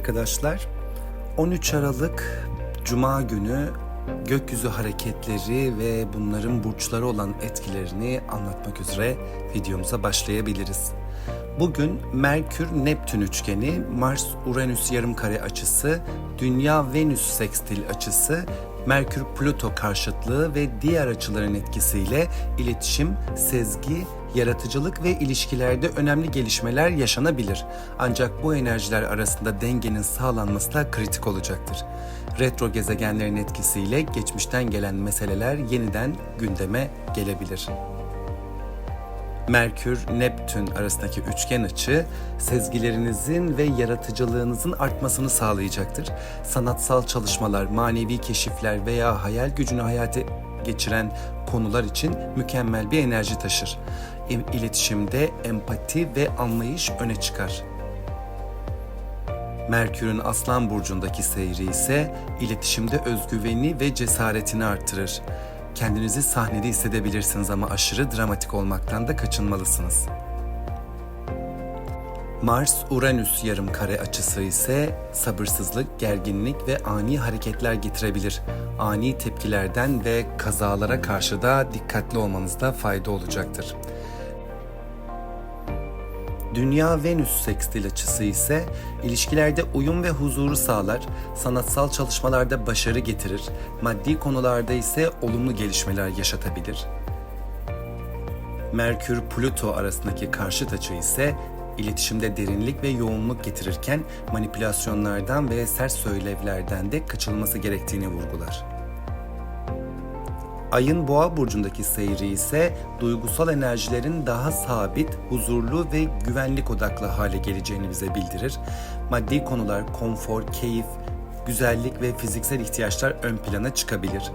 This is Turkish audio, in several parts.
arkadaşlar. 13 Aralık Cuma günü gökyüzü hareketleri ve bunların burçları olan etkilerini anlatmak üzere videomuza başlayabiliriz. Bugün Merkür-Neptün üçgeni, Mars-Uranüs yarımkare açısı, Dünya-Venüs sekstil açısı, Merkür-Plüto karşıtlığı ve diğer açıların etkisiyle iletişim, sezgi, yaratıcılık ve ilişkilerde önemli gelişmeler yaşanabilir. Ancak bu enerjiler arasında dengenin sağlanması da kritik olacaktır. Retro gezegenlerin etkisiyle geçmişten gelen meseleler yeniden gündeme gelebilir. Merkür-Neptün arasındaki üçgen açı sezgilerinizin ve yaratıcılığınızın artmasını sağlayacaktır. Sanatsal çalışmalar, manevi keşifler veya hayal gücünü hayata geçiren konular için mükemmel bir enerji taşır. İletişimde empati ve anlayış öne çıkar. Merkür'ün Aslan burcundaki seyri ise iletişimde özgüveni ve cesaretini artırır. Kendinizi sahnede hissedebilirsiniz ama aşırı dramatik olmaktan da kaçınmalısınız. Mars-Uranüs yarım kare açısı ise sabırsızlık, gerginlik ve ani hareketler getirebilir. Ani tepkilerden ve kazalara karşı da dikkatli olmanızda fayda olacaktır. Dünya-Venüs sekstil açısı ise ilişkilerde uyum ve huzuru sağlar, sanatsal çalışmalarda başarı getirir, maddi konularda ise olumlu gelişmeler yaşatabilir. Merkür-Plüto arasındaki karşıt açı ise iletişimde derinlik ve yoğunluk getirirken manipülasyonlardan ve sert söylevlerden de kaçılması gerektiğini vurgular. Ayın boğa burcundaki seyri ise duygusal enerjilerin daha sabit, huzurlu ve güvenlik odaklı hale geleceğini bize bildirir. Maddi konular, konfor, keyif, güzellik ve fiziksel ihtiyaçlar ön plana çıkabilir.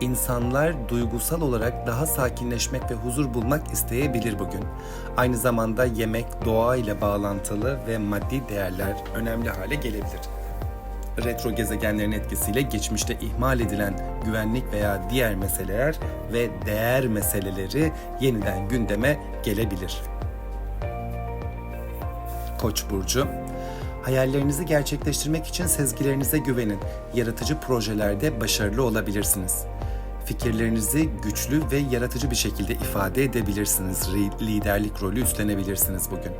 İnsanlar duygusal olarak daha sakinleşmek ve huzur bulmak isteyebilir bugün. Aynı zamanda yemek, doğa ile bağlantılı ve maddi değerler önemli hale gelebilir retro gezegenlerin etkisiyle geçmişte ihmal edilen güvenlik veya diğer meseleler ve değer meseleleri yeniden gündeme gelebilir. Koç burcu Hayallerinizi gerçekleştirmek için sezgilerinize güvenin. Yaratıcı projelerde başarılı olabilirsiniz. Fikirlerinizi güçlü ve yaratıcı bir şekilde ifade edebilirsiniz. Liderlik rolü üstlenebilirsiniz bugün.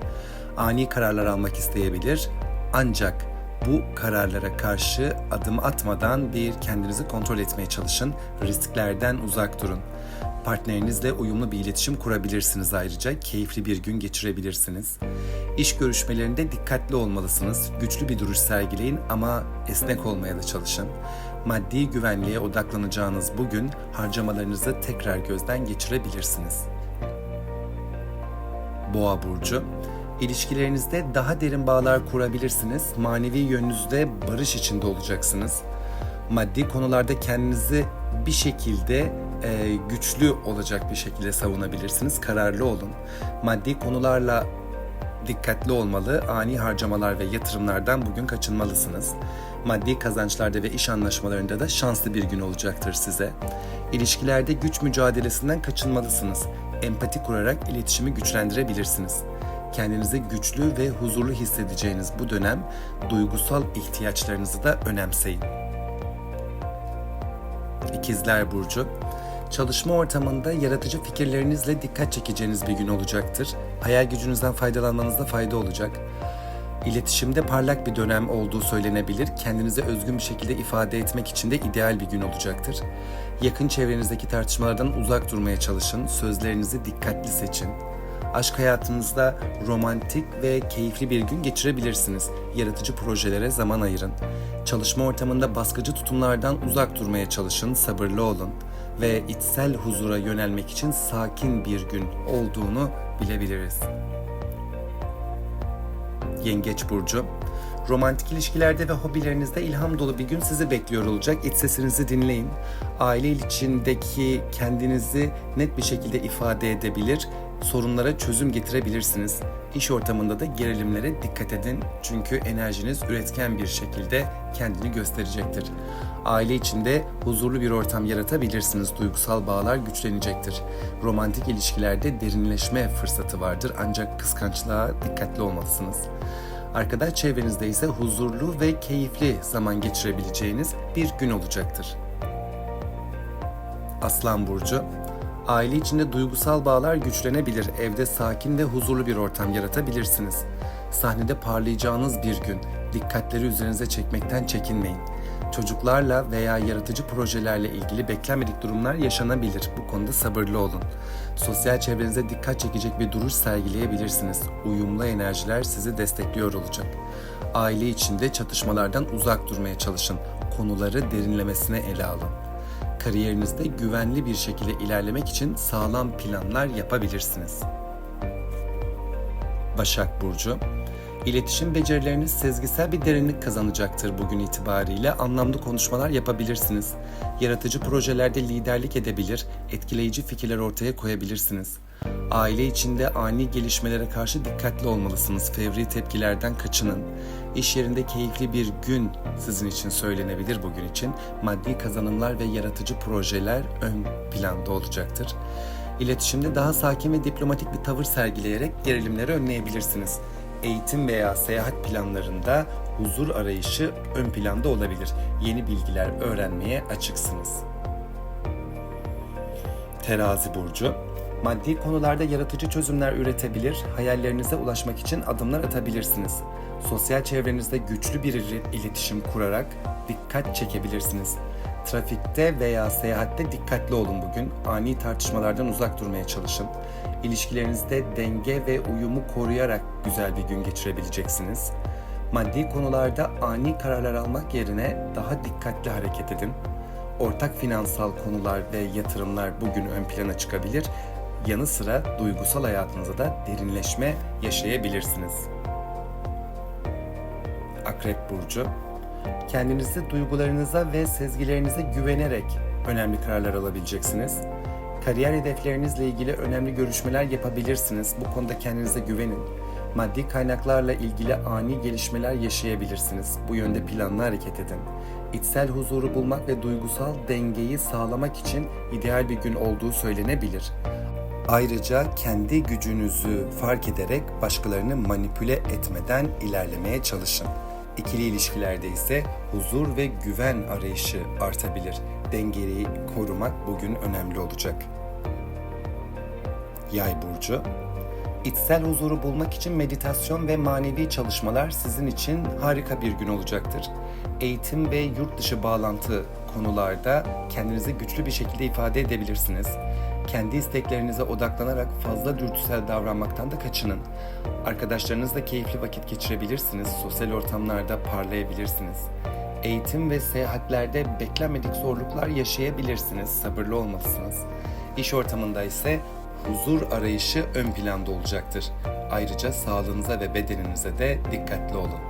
Ani kararlar almak isteyebilir ancak bu kararlara karşı adım atmadan bir kendinizi kontrol etmeye çalışın. Risklerden uzak durun. Partnerinizle uyumlu bir iletişim kurabilirsiniz ayrıca. Keyifli bir gün geçirebilirsiniz. İş görüşmelerinde dikkatli olmalısınız. Güçlü bir duruş sergileyin ama esnek olmaya da çalışın. Maddi güvenliğe odaklanacağınız bugün harcamalarınızı tekrar gözden geçirebilirsiniz. Boğa burcu İlişkilerinizde daha derin bağlar kurabilirsiniz. Manevi yönünüzde barış içinde olacaksınız. Maddi konularda kendinizi bir şekilde e, güçlü olacak bir şekilde savunabilirsiniz. Kararlı olun. Maddi konularla dikkatli olmalı, ani harcamalar ve yatırımlardan bugün kaçınmalısınız. Maddi kazançlarda ve iş anlaşmalarında da şanslı bir gün olacaktır size. İlişkilerde güç mücadelesinden kaçınmalısınız. Empati kurarak iletişimi güçlendirebilirsiniz. Kendinizi güçlü ve huzurlu hissedeceğiniz bu dönem duygusal ihtiyaçlarınızı da önemseyin. İkizler Burcu Çalışma ortamında yaratıcı fikirlerinizle dikkat çekeceğiniz bir gün olacaktır. Hayal gücünüzden faydalanmanızda fayda olacak. İletişimde parlak bir dönem olduğu söylenebilir. Kendinizi özgün bir şekilde ifade etmek için de ideal bir gün olacaktır. Yakın çevrenizdeki tartışmalardan uzak durmaya çalışın. Sözlerinizi dikkatli seçin. Aşk hayatınızda romantik ve keyifli bir gün geçirebilirsiniz. Yaratıcı projelere zaman ayırın. Çalışma ortamında baskıcı tutumlardan uzak durmaya çalışın, sabırlı olun ve içsel huzura yönelmek için sakin bir gün olduğunu bilebiliriz. Yengeç burcu Romantik ilişkilerde ve hobilerinizde ilham dolu bir gün sizi bekliyor olacak. İç sesinizi dinleyin. Aile içindeki kendinizi net bir şekilde ifade edebilir, sorunlara çözüm getirebilirsiniz. İş ortamında da gerilimlere dikkat edin çünkü enerjiniz üretken bir şekilde kendini gösterecektir. Aile içinde huzurlu bir ortam yaratabilirsiniz. Duygusal bağlar güçlenecektir. Romantik ilişkilerde derinleşme fırsatı vardır ancak kıskançlığa dikkatli olmalısınız. Arkadaş çevrenizde ise huzurlu ve keyifli zaman geçirebileceğiniz bir gün olacaktır. Aslan Burcu Aile içinde duygusal bağlar güçlenebilir. Evde sakin ve huzurlu bir ortam yaratabilirsiniz. Sahnede parlayacağınız bir gün. Dikkatleri üzerinize çekmekten çekinmeyin. Çocuklarla veya yaratıcı projelerle ilgili beklenmedik durumlar yaşanabilir. Bu konuda sabırlı olun. Sosyal çevrenize dikkat çekecek bir duruş sergileyebilirsiniz. Uyumlu enerjiler sizi destekliyor olacak. Aile içinde çatışmalardan uzak durmaya çalışın. Konuları derinlemesine ele alın kariyerinizde güvenli bir şekilde ilerlemek için sağlam planlar yapabilirsiniz. Başak Burcu İletişim becerileriniz sezgisel bir derinlik kazanacaktır bugün itibariyle. Anlamlı konuşmalar yapabilirsiniz. Yaratıcı projelerde liderlik edebilir, etkileyici fikirler ortaya koyabilirsiniz. Aile içinde ani gelişmelere karşı dikkatli olmalısınız. Fevri tepkilerden kaçının. İş yerinde keyifli bir gün sizin için söylenebilir bugün için. Maddi kazanımlar ve yaratıcı projeler ön planda olacaktır. İletişimde daha sakin ve diplomatik bir tavır sergileyerek gerilimleri önleyebilirsiniz. Eğitim veya seyahat planlarında huzur arayışı ön planda olabilir. Yeni bilgiler öğrenmeye açıksınız. Terazi burcu Maddi konularda yaratıcı çözümler üretebilir, hayallerinize ulaşmak için adımlar atabilirsiniz. Sosyal çevrenizde güçlü bir iletişim kurarak dikkat çekebilirsiniz. Trafikte veya seyahatte dikkatli olun bugün. Ani tartışmalardan uzak durmaya çalışın. İlişkilerinizde denge ve uyumu koruyarak güzel bir gün geçirebileceksiniz. Maddi konularda ani kararlar almak yerine daha dikkatli hareket edin. Ortak finansal konular ve yatırımlar bugün ön plana çıkabilir. Yanı sıra duygusal hayatınızda da derinleşme yaşayabilirsiniz. Akrep Burcu Kendinizi duygularınıza ve sezgilerinize güvenerek önemli kararlar alabileceksiniz. Kariyer hedeflerinizle ilgili önemli görüşmeler yapabilirsiniz. Bu konuda kendinize güvenin. Maddi kaynaklarla ilgili ani gelişmeler yaşayabilirsiniz. Bu yönde planlı hareket edin. İçsel huzuru bulmak ve duygusal dengeyi sağlamak için ideal bir gün olduğu söylenebilir. Ayrıca kendi gücünüzü fark ederek başkalarını manipüle etmeden ilerlemeye çalışın. İkili ilişkilerde ise huzur ve güven arayışı artabilir. Dengeyi korumak bugün önemli olacak. Yay burcu İçsel huzuru bulmak için meditasyon ve manevi çalışmalar sizin için harika bir gün olacaktır. Eğitim ve yurt dışı bağlantı konularda kendinizi güçlü bir şekilde ifade edebilirsiniz. Kendi isteklerinize odaklanarak fazla dürtüsel davranmaktan da kaçının. Arkadaşlarınızla keyifli vakit geçirebilirsiniz, sosyal ortamlarda parlayabilirsiniz. Eğitim ve seyahatlerde beklenmedik zorluklar yaşayabilirsiniz, sabırlı olmalısınız. İş ortamında ise huzur arayışı ön planda olacaktır. Ayrıca sağlığınıza ve bedeninize de dikkatli olun.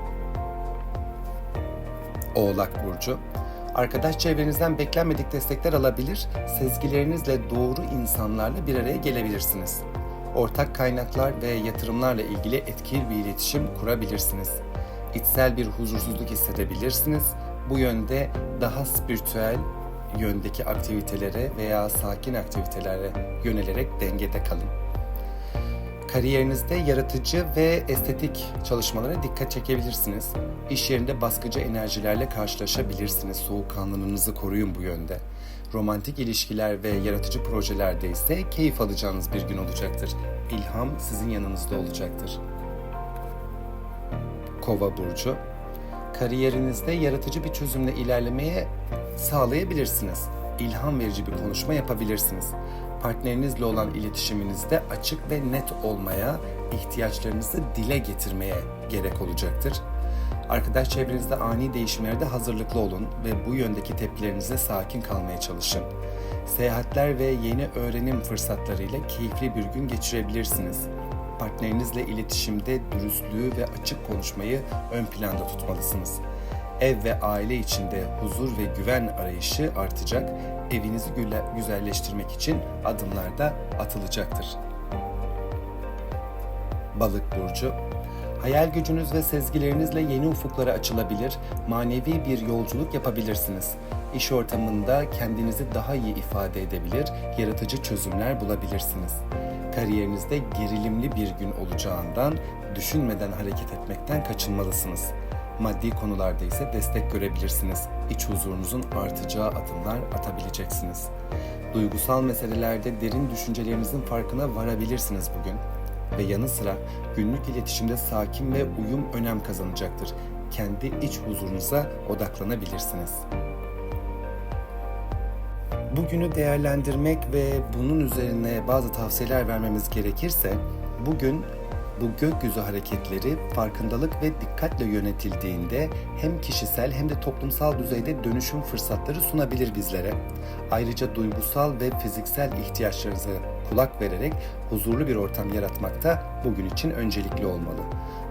Oğlak Burcu Arkadaş çevrenizden beklenmedik destekler alabilir, sezgilerinizle doğru insanlarla bir araya gelebilirsiniz. Ortak kaynaklar ve yatırımlarla ilgili etkili bir iletişim kurabilirsiniz. İçsel bir huzursuzluk hissedebilirsiniz. Bu yönde daha spiritüel yöndeki aktivitelere veya sakin aktivitelere yönelerek dengede kalın. Kariyerinizde yaratıcı ve estetik çalışmalara dikkat çekebilirsiniz. İş yerinde baskıcı enerjilerle karşılaşabilirsiniz. Soğukkanlılığınızı koruyun bu yönde. Romantik ilişkiler ve yaratıcı projelerde ise keyif alacağınız bir gün olacaktır. İlham sizin yanınızda olacaktır. Kova burcu kariyerinizde yaratıcı bir çözümle ilerlemeye sağlayabilirsiniz. İlham verici bir konuşma yapabilirsiniz. Partnerinizle olan iletişiminizde açık ve net olmaya, ihtiyaçlarınızı dile getirmeye gerek olacaktır. Arkadaş çevrenizde ani değişimlere de hazırlıklı olun ve bu yöndeki tepkilerinize sakin kalmaya çalışın. Seyahatler ve yeni öğrenim fırsatlarıyla keyifli bir gün geçirebilirsiniz. Partnerinizle iletişimde dürüstlüğü ve açık konuşmayı ön planda tutmalısınız. Ev ve aile içinde huzur ve güven arayışı artacak, evinizi güzelleştirmek için adımlar da atılacaktır. Balık burcu Hayal gücünüz ve sezgilerinizle yeni ufuklara açılabilir, manevi bir yolculuk yapabilirsiniz. İş ortamında kendinizi daha iyi ifade edebilir, yaratıcı çözümler bulabilirsiniz. Kariyerinizde gerilimli bir gün olacağından düşünmeden hareket etmekten kaçınmalısınız. Maddi konularda ise destek görebilirsiniz. İç huzurunuzun artacağı adımlar atabileceksiniz. Duygusal meselelerde derin düşüncelerinizin farkına varabilirsiniz bugün. Ve yanı sıra günlük iletişimde sakin ve uyum önem kazanacaktır. Kendi iç huzurunuza odaklanabilirsiniz. Bugünü değerlendirmek ve bunun üzerine bazı tavsiyeler vermemiz gerekirse bugün bu gökyüzü hareketleri farkındalık ve dikkatle yönetildiğinde hem kişisel hem de toplumsal düzeyde dönüşüm fırsatları sunabilir bizlere. Ayrıca duygusal ve fiziksel ihtiyaçlarınıza kulak vererek huzurlu bir ortam yaratmakta bugün için öncelikli olmalı.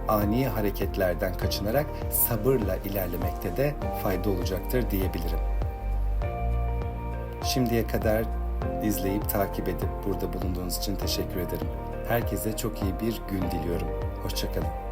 Ani hareketlerden kaçınarak sabırla ilerlemekte de fayda olacaktır diyebilirim. Şimdiye kadar izleyip takip edip burada bulunduğunuz için teşekkür ederim. Herkese çok iyi bir gün diliyorum. Hoşçakalın.